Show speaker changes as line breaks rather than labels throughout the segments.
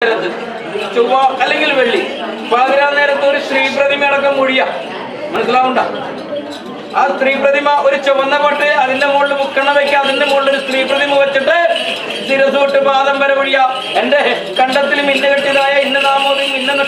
നേരത്ത് ചൊവ്വ അല്ലെങ്കിൽ വെള്ളി. പാതിരാ നേരത്ത് ഒരു സ്ത്രീ പ്രതിമ അടക്കം മൊഴിയ മനസ്സിലാവണ്ട ആ സ്ത്രീ പ്രതിമ ഒരു ചുവന്ന പട്ട് അതിന്റെ മുകളിൽ മുക്കണ വെക്ക അതിന്റെ മുകളിൽ ഒരു സ്ത്രീ പ്രതിമ വെച്ചിട്ട് തിരസൂട്ട് പാദം വരെ ഒഴിയ. എന്റെ കണ്ടത്തിൽ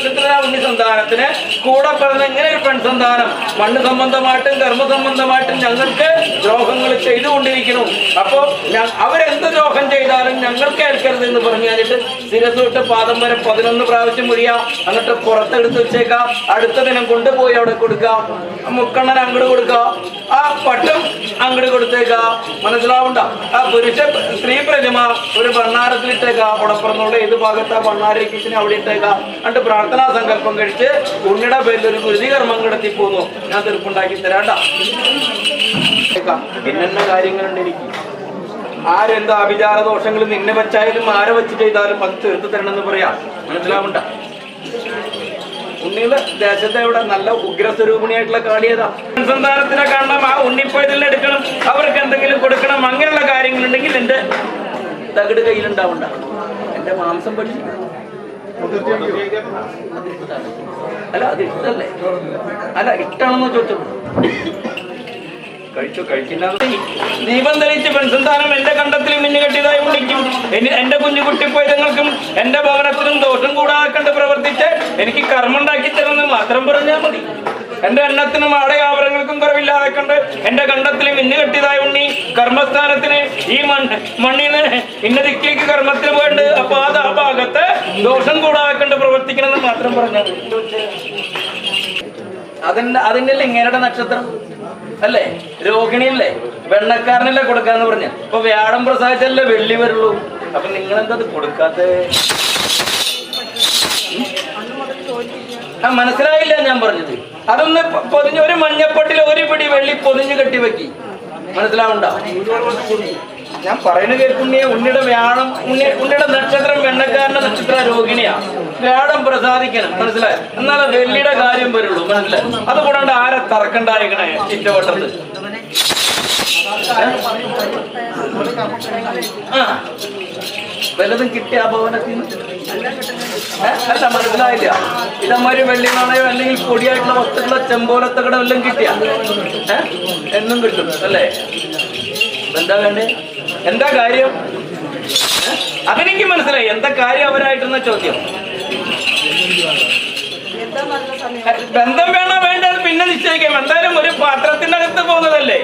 നക്ഷത്ര ഉണ്ണി സന്താനത്തിന് കൂടെ പറഞ്ഞ ഇങ്ങനെ ഒരു പെൺസന്താനം മണ്ണ് സംബന്ധമായിട്ടും കർമ്മ സംബന്ധമായിട്ടും ഞങ്ങൾക്ക് ദ്രോഹങ്ങൾ ചെയ്തുകൊണ്ടിരിക്കുന്നു. അപ്പോ ഞ- അവരെന്ത് ദ്രോഹം ചെയ്താലും ഞങ്ങൾക്ക് ഏൽക്കരുത് എന്ന് പറഞ്ഞു കഴിഞ്ഞിട്ട് സ്ഥിരസൂട്ട് പാദം വരെ പതിനൊന്ന് പ്രാവശ്യം മുറിയാം. എന്നിട്ട് പുറത്തെടുത്ത് വെച്ചേക്കാം. അടുത്ത ദിനം കൊണ്ടുപോയി അവിടെ കൊടുക്കാം. മുക്കണ്ണൻ അങ്ങോട്ട് കൊടുക്കാം. ആ പട്ടം അങ്ങോട്ട് കൊടുത്തേക്കാം. മനസ്സിലാവണ്ട? ആ പുരുഷ സ്ത്രീ പ്രതിമ ഒരു ഭണ്ണാരത്തിലിട്ടേക്കാം അവിടെ പറഞ്ഞുള്ള ഏത് ഭാഗത്താ? ഭണ്ണാരക്കിച്ചിനെ അവിടെ ഇട്ടേക്കാം. എന്നിട്ട് പ്രാർത്ഥനാ സങ്കല്പം കഴിച്ച് ഉണ്ണിയുടെ പേരിൽ ഒരു ഗുരുതികർമ്മം കിടത്തി പോന്നു ഞാൻ തീർപ്പുണ്ടാക്കി തരാണ്ട ഇന്നെന്ന കാര്യങ്ങളുണ്ട് എനിക്ക്. ആരെന്താ അഭിചാര ദോഷങ്ങൾ നിന്നെ വെച്ചായാലും ആരെ വെച്ച് ചെയ്താലും അത് തീർത്ത് തരണം എന്ന് പറയാം. മനസ്സിലാവണ്ട? ഉണ്ണിയുടെ ദേശത്തെ ഇവിടെ നല്ല ഉഗ്രസ്വരൂപിണിയായിട്ടുള്ള കാളിയതാ. സന്താനത്തിനെ കാണണം ആ ഉണ്ണിപ്പോയതിൽ എടുക്കണം അവർക്ക് എന്തെങ്കിലും കൊടുക്കണം അങ്ങനെയുള്ള കാര്യങ്ങളുണ്ടെങ്കിൽ എന്റെ തകിട് കയ്യിലുണ്ടാവണ്ട. എന്റെ മാംസം പഠിച്ചു അല്ല അത് ഇഷ്ടല്ലേ അല്ല ഇഷ്ടാണെന്ന് ചോദിച്ചത് കഴിച്ചോ കഴിക്കില്ല ദീപം തെളിച്ച് പെൺസന്താനം എന്റെ കണ്ടത്തിൽ മിന്നു കെട്ടിയതായി ഉണ്ണിക്കും എനി- എന്റെ കുഞ്ഞു കുട്ടിപ്പോയതങ്ങൾക്കും എന്റെ ഭവനത്തിനും ദോഷം കൂടാക്കണ്ട് പ്രവർത്തിച്ച് എനിക്ക് കർമ്മം ഉണ്ടാക്കി തരുമെന്ന് മാത്രം പറഞ്ഞാൽ മതി എന്റെ എണ്ണത്തിനും ആടയാവരങ്ങൾക്കും കുറവില്ലാതെ കണ്ട് എന്റെ കണ്ടത്തിൽ മിന്നു കെട്ടിയതായ ഉണ്ണി. കർമ്മസ്ഥാനത്തിന് ഈ മണ്ണ് മണ്ണിന്ന് ഇന്ന ദിക്കിലേക്ക് കർമ്മത്തിന് പോയിട്ടുണ്ട്. അപ്പൊ ആ ഭാഗത്ത് ദോഷം പ്രവർത്തിക്കണമെന്ന് മാത്രം പറഞ്ഞത് അതിന്റെ അതിന്റെ ഇങ്ങനെയുടെ നക്ഷത്രം? അല്ലേ? രോഹിണിയല്ലേ? വെണ്ണക്കാരനല്ലേ കൊടുക്കാന്ന് പറഞ്ഞ. അപ്പൊ വ്യാഴം പ്രസാദിച്ചല്ലേ വെള്ളി വരുള്ളൂ. അപ്പൊ നിങ്ങൾ എന്താ അത് കൊടുക്കാത്ത ആ മനസ്സിലായില്ല ഞാൻ പറഞ്ഞത്. അതൊന്ന് പൊതിഞ്ഞ് ഒരു മഞ്ഞപ്പട്ടിൽ ഒരു പിടി വെള്ളി പൊതിഞ്ഞ് കെട്ടിവെക്കി മനസ്സിലാവണ്ട? ഞാൻ പറയുന്ന കേൾക്കുണ്ണിയെ ഉണ്ണിയുടെ വ്യാഴം ഉണ്ണി ഉണ്ണിയുടെ നക്ഷത്രം വെണ്ണക്കാരന്റെ നക്ഷത്ര രോഹിണിയാണ് വ്യാഴം പ്രസാദിക്കണം മനസ്സിലായി? എന്നാലേ വെള്ളിയുടെ കാര്യം വരുള്ളൂ മനസ്സിലായി? അതുകൂടാണ്ട് ആരെ തറക്കണ്ടായിരിക്കണേ ചുറ്റവട്ടത്ത് ആ. വല്ലതും കിട്ടിയ ഭവനത്തിൽ? അല്ല മനസ്സിലായില്ല. ഇതമാതിരി വെള്ളി നാണയോ അല്ലെങ്കിൽ പൊടിയായിട്ടുള്ള വസ്തുക്കളോ ചെമ്പോലത്തകട എല്ലാം കിട്ടിയ? എന്നും കിട്ടും അല്ലേ? എന്താ വേണ്ടേ? എന്താ കാര്യം? അതെനിക്ക് മനസ്സിലായി. എന്താ കാര്യം അവരായിട്ടെന്ന ചോദ്യം? ബന്ധം വേണോ വേണ്ട പിന്നെ നിശ്ചയിക്കാം. എന്തായാലും ഒരു പാത്രത്തിനകത്ത് പോകുന്നതല്ലേ?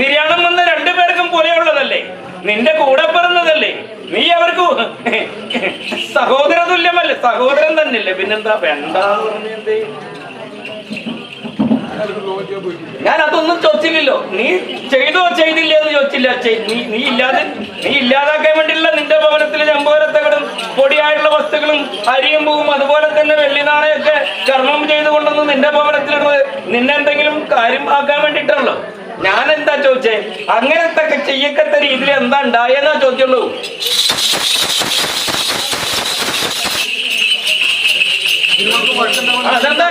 നിര്യാണം വന്ന രണ്ടുപേർക്കും പോലെയുള്ളതല്ലേ? നിന്റെ കൂടെ പിറന്നതല്ലേ? നീ അവർക്ക് സഹോദര തുല്യമല്ലേ സഹോദരൻ തന്നെയല്ലേ പിന്നെന്താ പറഞ്ഞെന്തേ ഞാൻ അതൊന്നും ചോദിച്ചില്ലല്ലോ. നീ ചെയ്തോ ചെയ്തില്ലേ എന്ന് ചോദിച്ചില്ല. നീ ഇല്ലാതെ നീ ഇല്ലാതാക്കാൻ വേണ്ടിയുള്ള നിന്റെ ഭവനത്തിൽ ചെമ്പോലത്തകടും പൊടിയായുള്ള വസ്തുക്കളും അരിയും പൂവും അതുപോലെ തന്നെ വെള്ളി നാണയൊക്കെ കർമ്മം ചെയ്തുകൊണ്ടൊന്നും നിന്റെ ഭവനത്തിലുള്ളത് നിന്നെ എന്തെങ്കിലും കാര്യം ആക്കാൻ വേണ്ടിയിട്ടാണല്ലോ. ഞാൻ എന്താ ചോദിച്ചേ? അങ്ങനത്തെ ചെയ്യക്കത്ത രീതിയിൽ എന്താ ഉണ്ടായെന്നാ ചോദിച്ചുള്ളൂ. അതെന്താ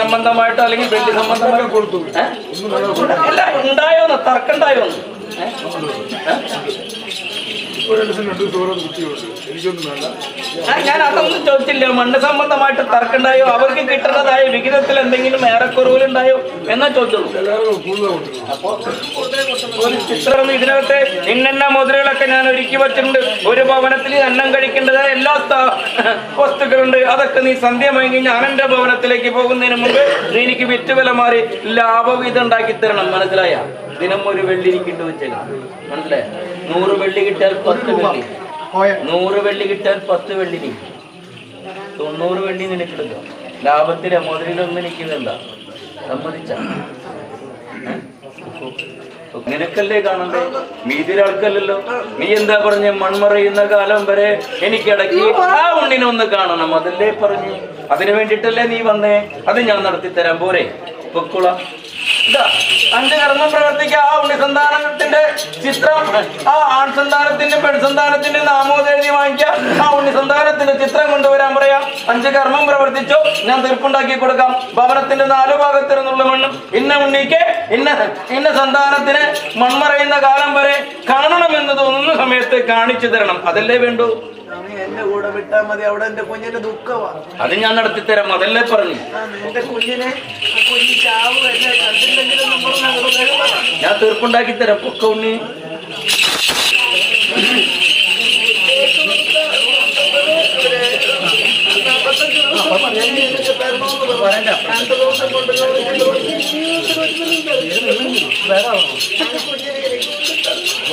സംബന്ധമായിട്ടോ അല്ലെങ്കിൽ വെള്ളി സംബന്ധമായിട്ടോ കൊടുത്തു. ഉണ്ടായോന്ന് തർക്കണ്ടായോന്ന് ഏ?
എനിക്കൊന്നും വേണ്ട.
ഞാൻ അതൊന്നും ചോദിച്ചില്ല. മണ്ണ് സംബന്ധമായിട്ട് തർക്കുണ്ടായോ അവർക്ക് കിട്ടുന്നതായ വിഹിതത്തിൽ എന്തെങ്കിലും ഏറെക്കുറവിലുണ്ടായോ എന്നാ ചോദിച്ചുള്ളൂ ഒരു ചിത്രം ഇതിനകത്തെ ഇന്നെന്ന മുദ്രകളൊക്കെ ഞാൻ ഒരുക്കി വെച്ചിട്ടുണ്ട്. ഒരു ഭവനത്തിൽ അന്നം കഴിക്കേണ്ടതായ എല്ലാ വസ്തുക്കളുണ്ട്. അതൊക്കെ നീ സന്ധ്യ മയങ്ങി ഞാൻ എന്റെ ഭവനത്തിലേക്ക് പോകുന്നതിന് മുമ്പ് നീ എനിക്ക് വിറ്റുവില മാറി ലാഭവിധം ഉണ്ടാക്കി തരണം. മനസ്സിലായ? ദിനം ഒരു വെള്ളി എനിക്ക് ഇട്ട് വെച്ചേക്കണം മനസ്സിലായ? നൂറ് വെള്ളി കിട്ടിയാൽ പത്ത് വെള്ളി. നൂറ് വെള്ളി കിട്ടിയാൽ പത്ത് വെള്ളി നീ. തൊണ്ണൂറ് വെള്ളി നിനക്ക് എടുക്കാം ലാഭത്തിലെ മുതലിലൊന്നും നിൽക്കുന്നുണ്ട സമ്മതിച്ച. നിനക്കല്ലേ കാണണ്ടേ മീതിരാൾക്കല്ലല്ലോ നീ എന്താ പറഞ്ഞ? മൺമറയുന്ന കാലം വരെ എനിക്കിടയ്ക്ക് ആ ഉണ്ണിനെ ഒന്ന് കാണണം. അതല്ലേ പറഞ്ഞു. അതിനു വേണ്ടിട്ടല്ലേ നീ വന്നേ. അത് ഞാൻ നടത്തി തരാൻ പോരെ. പൊക്കുള. അഞ്ച് കർമ്മം പ്രവർത്തിക്കുക. ആ ഉണ്ണിസന്താനത്തിന്റെ ചിത്രം ആ ആൺസന്താനത്തിന്റെ പെൺസന്താനത്തിന്റെ നാമോദേശി വാങ്ങിക്കുക. ആ ഉണ്ണിസന്താനത്തിന്റെ ചിത്രം കൊണ്ടുവരാൻ പറയാം. അഞ്ച് കർമ്മം പ്രവർത്തിച്ചോ. ഞാൻ തീർപ്പുണ്ടാക്കി കൊടുക്കാം. ഭവനത്തിന്റെ നാലു ഭാഗത്തിൽ നിന്നുള്ള മണ്ണും ഇന്ന ഉണ്ണിക്ക് ഇന്ന ഇന്ന സന്താനത്തിന് മൺമറയുന്ന കാലം വരെ കാണണമെന്ന് തോന്നുന്ന സമയത്ത് കാണിച്ചു തരണം. അതല്ലേ വേണ്ടു?
എന്റെ കൂടെ വിട്ടാ മതി. അവിടെ എന്റെ കുഞ്ഞിന്റെ ദുഃഖമാണ്
അത് ഞാൻ നടത്തി തരാം. അതല്ലേ പറഞ്ഞു.
ആ, എന്റെ കുഞ്ഞിനെ ആ കുഞ്ഞി ചാവ് എന്നെ കണ്ടില്ലെങ്കിലും
ഞാൻ തീർപ്പുണ്ടാക്കി തരാം. പൊക്ക ഉണ്ണി.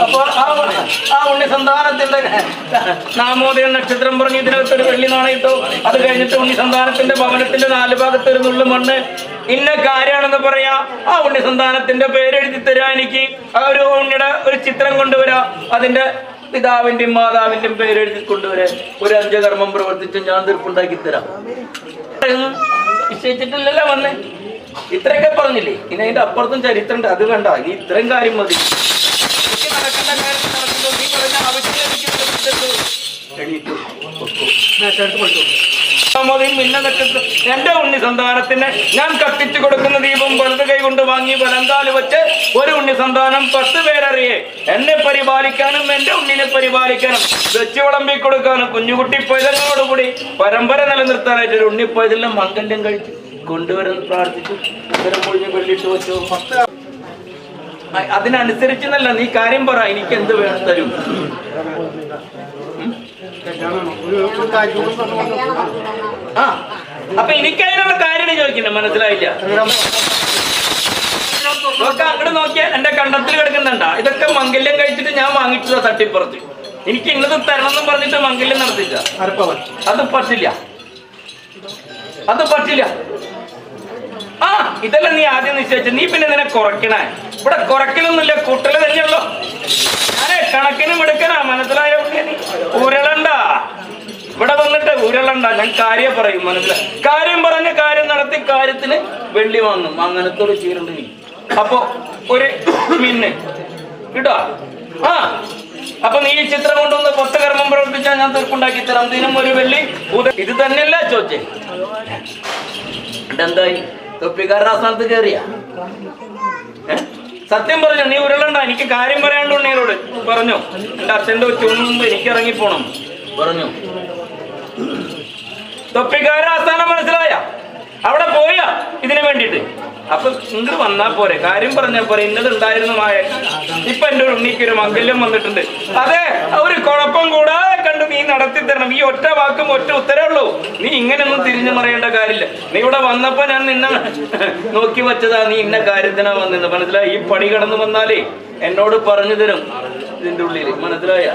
അപ്പൊ ആ ഉണ്ണി സന്താനത്തിന്റെ നാമോദയ നക്ഷത്രം പറഞ്ഞ് ഇതിനകത്ത് ഒരു വെള്ളി നാണയിട്ടു അത് കഴിഞ്ഞിട്ട് ഉണ്ണി സന്താനത്തിന്റെ ഭവനത്തിന്റെ നാല് ഭാഗത്ത് ഒരു നുള്ളു മണ്ണ്. ഇന്ന കാര്യമാണെന്ന് പറയാ. ആ ഉണ്ണി സന്താനത്തിന്റെ പേരെഴുതി തരാ എനിക്ക്. ആ ഒരു ഉണ്ണിയുടെ ഒരു ചിത്രം കൊണ്ടുവരാ. അതിന്റെ പിതാവിന്റെയും മാതാവിന്റെയും പേരെഴുതി കൊണ്ടുവരാൻ ഒരു അഞ്ചകർമ്മം പ്രവർത്തിച്ച് ഞാൻ തീർപ്പുണ്ടാക്കി തരാം. നിശ്ചയിച്ചിട്ടില്ലല്ലോ വന്നേ. ഇത്രയൊക്കെ പറഞ്ഞില്ലേ? ഇനി അതിന്റെ അപ്പുറത്തും ചരിത്രമുണ്ട്. അത് വേണ്ട ഇനി ഇത്രയും കാര്യം മതി. നടക്കേണ്ട കാര്യം നടക്കുമ്പോൾ നീ പറഞ്ഞ ആവശ്യം എനിക്ക്. മിന്ന നക്ഷത്രം. എന്റെ ഉണ്ണി സന്താനത്തിന് ഞാൻ കത്തിച്ചു കൊടുക്കുന്ന ദീപം വലത് കൈ കൊണ്ട് വാങ്ങി വലന്താൽ വെച്ച് ഒരു ഉണ്ണി സന്താനം പത്ത് പേരറിയേ. എന്നെ പരിപാലിക്കാനും എന്റെ ഉണ്ണിനെ പരിപാലിക്കാനും വെച്ച് വിളമ്പി കൊടുക്കാനും കുഞ്ഞുകുട്ടി പൈതലിനോടുകൂടി പരമ്പര നിലനിർത്താനായിട്ട് ഒരു ഉണ്ണി പൈതലിനെ മംഗല്യം കഴിച്ചു കൊണ്ടുവരുന്ന പ്രാർത്ഥിച്ചു. ഉത്തരം പൊഴിഞ്ഞ് വെള്ളിട്ട് വെച്ചു. അതിനനുസരിച്ച് അതിനനുസരിച്ചെന്നല്ല നീ കാര്യം പറ എനിക്ക് എന്ത് വേണം തരും? ആ അപ്പൊ എനിക്കതിനുള്ള കാര്യം ചോദിക്കണ്ട മനസ്സിലായില്ല. നോക്ക അങ്ങോട്ട് നോക്കിയാൽ എന്റെ കണ്ടത്തിൽ കിടക്കുന്നുണ്ടാ. ഇതൊക്കെ മംഗല്യം കഴിച്ചിട്ട് ഞാൻ വാങ്ങിച്ചതാ തട്ടിപ്പുറത്ത്. എനിക്ക് ഇന്നത് തരണം എന്ന് പറഞ്ഞിട്ട് മംഗല്യം നടത്തില്ല അത് പറ്റില്ല. അത് പറ്റില്ല. ആ ഇതെല്ലാം നീ ആദ്യം നിശ്ചയിച്ച. നീ പിന്നെ നിന്നെ കുറയ്ക്കണേ. ഇവിടെ കുറയ്ക്കലൊന്നുമില്ല കൂട്ടൽ തന്നെയുള്ളൂ. ഞാനേ കണക്കിനും എടുക്കണ മനസ്സിലായ? ഇവിടെ ഉരുളണ്ട ഞാൻ കാര്യം പറയും മനസ്സിലായി? കാര്യം പറഞ്ഞ കാര്യം നടത്തി കാര്യത്തിന് വെള്ളി വാങ്ങും. അങ്ങനത്തെ ഒരു ചീരുണ്ട് നീ അപ്പൊ ഒരു മിന്ന്. കിട്ടോ ആ. അപ്പൊ നീ ചിത്രം കൊണ്ടുവന്ന് പത്ത് കർമ്മം പ്രവർത്തിച്ചാൽ ഞാൻ തീർപ്പുണ്ടാക്കി തരാം. ദിനം ഒരു വെള്ളി. ഇത് തന്നെയല്ല ചോദിച്ചേ? എന്തായി തൊപ്പിക്കാരുടെ ആ കയറിയ സത്യം പറഞ്ഞു നീ ഉരുളണ്ട. എനിക്ക് കാര്യം പറയാണ്ട് ഉണ്ണിയോട് പറഞ്ഞു. എന്റെ അച്ഛന്റെ ഉച്ചൂണ് മുമ്പ് എനിക്ക് ഇറങ്ങിപ്പോണം. പറഞ്ഞു. തൊപ്പിക്കാരുടെ ആസ്ഥാനം മനസ്സിലായ? അവിടെ പോയ ഇതിനു വേണ്ടിട്ട് അപ്പൊ ഇങ്ങോട്ട് വന്നാ പോരെ. കാര്യം പറഞ്ഞാ പോരെ. ഇന്നത് ഉണ്ടായിരുന്നു മായ ഇപ്പൊ എന്റെ ഉണ്ണിക്ക് ഒരു മംഗല്യം വന്നിട്ടുണ്ട്. അതെ ഒരു കുഴപ്പം കൂടാതെ കണ്ട് നീ നടത്തി തരണം. ഈ ഒറ്റ വാക്കും ഒറ്റ ഉത്തരേ ഉള്ളൂ. നീ ഇങ്ങനെയൊന്നും തിരിഞ്ഞു മറിയേണ്ട കാര്യമില്ല. നീ ഇവിടെ വന്നപ്പോ ഞാൻ നിന്നെ നോക്കി വെച്ചതാ. നീ ഇന്ന കാര്യത്തിനാ വന്നിരുന്നത് മനസ്സിലായി? ഈ പണി കടന്നു വന്നാലേ എന്നോട് പറഞ്ഞു തരും. ഇതിന്റെ ഉള്ളിൽ മനസ്സിലായ?